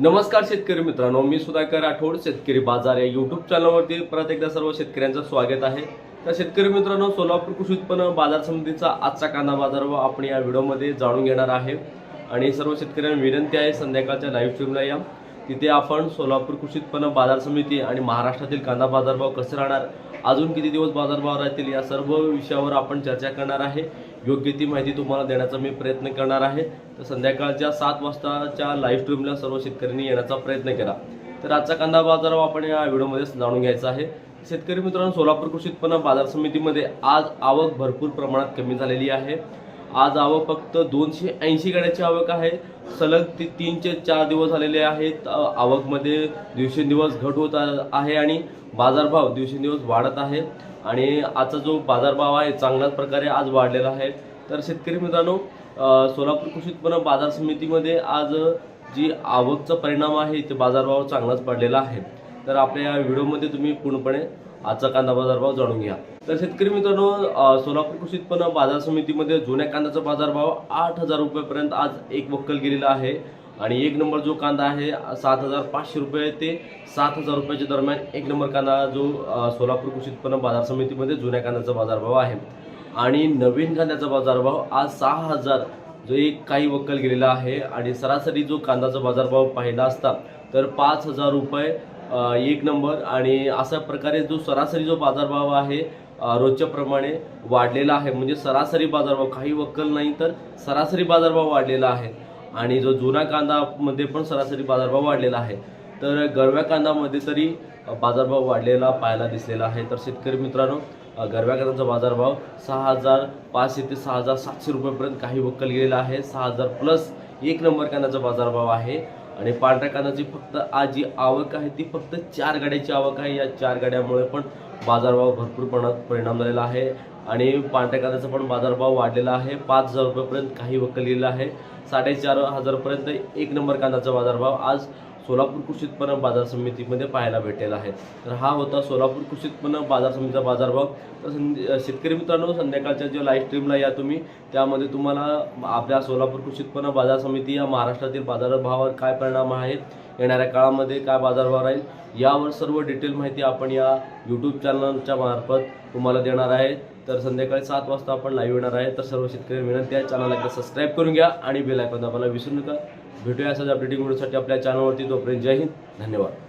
नमस्कार शेतकरी मित्रांनो मी सुधाकर राठोड शेतकरी बाजार या युट्यूब चॅनलवरती परत एकदा सर्व शेतकऱ्यांचं स्वागत आहे. तर शेतकरी मित्रांनो सोलापूर कृषी उत्पन्न बाजार समितीचा आजचा कांदा बाजार व आपण या व्हिडिओमध्ये जाणून घेणार आहे आणि सर्व शेतकऱ्यांना विनंती आहे संध्याकाळच्या लाईव्ह स्ट्रीमला या. तिथे आपण सोलापूर कृषी उत्पन्न बाजार समिती आणि महाराष्ट्रातील कांदा बाजारभाव कसे राहणार अजून किती दिवस बाजारभाव राहतील या सर्व विषयावर आपण चर्चा करणार आहे. योग्य ती माहिती तुम्हाला देण्याचा मी प्रयत्न करणार आहे. तर संध्याकाळच्या सात वाजताच्या लाईव्ह स्ट्रीमला सर्व शेतकऱ्यांनी येण्याचा प्रयत्न केला. तर आजचा कांदा बाजार आपण या व्हिडिओमध्ये जाणून घ्यायचा आहे. शेतकरी मित्रांनो सोलापूर कृषी उत्पन्न बाजार समितीमध्ये आज आवक भरपूर प्रमाणात कमी झालेली आहे. आज आवक फक्त दोनशे ऐंशी गाड्याची आवक आहे. सलग ती तीनचे चार दिवस झालेले आहेत. आवकमध्ये दिवसेंदिवस घट होत आहे आणि बाजारभाव दिवसेंदिवस वाढत आहे. आणि आजचा जो बाजारभाव आहे चांगल्याच प्रकारे आज वाढलेला आहे. तर शेतकरी मित्रांनो सोलापूर कृषी उत्पन्न बाजार समितीमध्ये आज जी आवकचा परिणाम आहे ते बाजारभाव चांगलाच पडलेला आहे. तर आपल्या या व्हिडिओमध्ये तुम्ही पूर्णपणे आजचा कांदा बाजारभाव जाणून घ्या. तर शेतकरी मित्रांनो सोलापूर कृषी उत्पन्न बाजार समितीमध्ये जुन्या कांद्याचा बाजारभाव आठ हजार रुपयेपर्यंत आज एक वक्कल गेलेला आहे. आणि एक नंबर जो कांदा आहे सात हजार पाचशे रुपये ते सात हजार रुपयाच्या दरम्यान एक नंबर कांदा जो सोलापूर कृषी उत्पन्न बाजार समितीमध्ये जुन्या कांद्याचा बाजारभाव आहे. आणि नवीन कांद्याचा बाजारभाव आज सहा हजार जो एक काही वक्कल गेलेला आहे. आणि सरासरी जो कांद्याचा बाजारभाव पाहिला असता तर पाच हजार रुपये एक नंबर आणि अशा प्रकारे जो सरासरी जो बाजारभाव आहे रोजच्या प्रमाणे वाढलेला आहे. म्हणजे सरासरी बाजारभाव काही वक्कल नाही तर सरासरी बाजारभाव वाढलेला आहे. आणि जो जुना कांदामध्ये पण सरासरी बाजारभाव वाढलेला आहे. तर गरव्या कांदामध्ये तरी बाजारभाव वाढलेला पाहायला दिसलेला आहे. तर शेतकरी मित्रांनो गरव्या कांद्याचा बाजारभाव सहा हजार पाचशे ते सहा हजार सातशे रुपयेपर्यंत काही वक्कल गेलेला आहे. सहा हजार प्लस एक नंबर कांद्याचा बाजारभाव आहे. आणि पांढऱ्या कांद्याची फक्त आज जी आवक आहे ती फक्त चार गाड्याची आवक आहे. या चार गाड्यामुळे पण बाजारभाव भरपूर प्रमाणात परिणाम झालेला आहे आणि पांढऱ्या कांद्याचा पण बाजारभाव वाढलेला आहे. पाच हजार रुपयेपर्यंत काही वक्कल गेलेला आहे. साडेचार हजारपर्यंत एक नंबर कांद्याचा बाजारभाव. आज सोलापूर कृषी उत्पन्न बाजार समितीमध्ये पाहायला भेटेल आहे. तर हा होता सोलापूर कृषी उत्पन्न बाजार समितीचा बाजारभाव. तर संध्या- शेतकरी मित्रांनो संध्याकाळच्या ज्या लाईव्ह स्ट्रीमला या तुम्ही त्यामध्ये तुम्हाला आपल्या सोलापूर कृषी उत्पन्न बाजार समिती या महाराष्ट्रातील बाजारभावावर काय परिणाम आहेत येणाऱ्या काळामध्ये काय बाजारभाव राहील यावर सर्व डिटेल माहिती आपण या यूट्यूब चॅनलच्या मार्फत तुम्हाला देणार आहे. तर संध्याकाळी सात वाजता आपण लाईव्ह येणार आहे. तर सर्व शेतकरी विनंती आहे चॅनलला एकदा सबस्क्राईब करून घ्या आणि बेल आयकॉन दाबायला विसरू नका. भेटूया असाच अपडेटिंग व्हिडिओसाठी आपल्या चॅनलवरती तोपर्यंत. जय हिंद. धन्यवाद.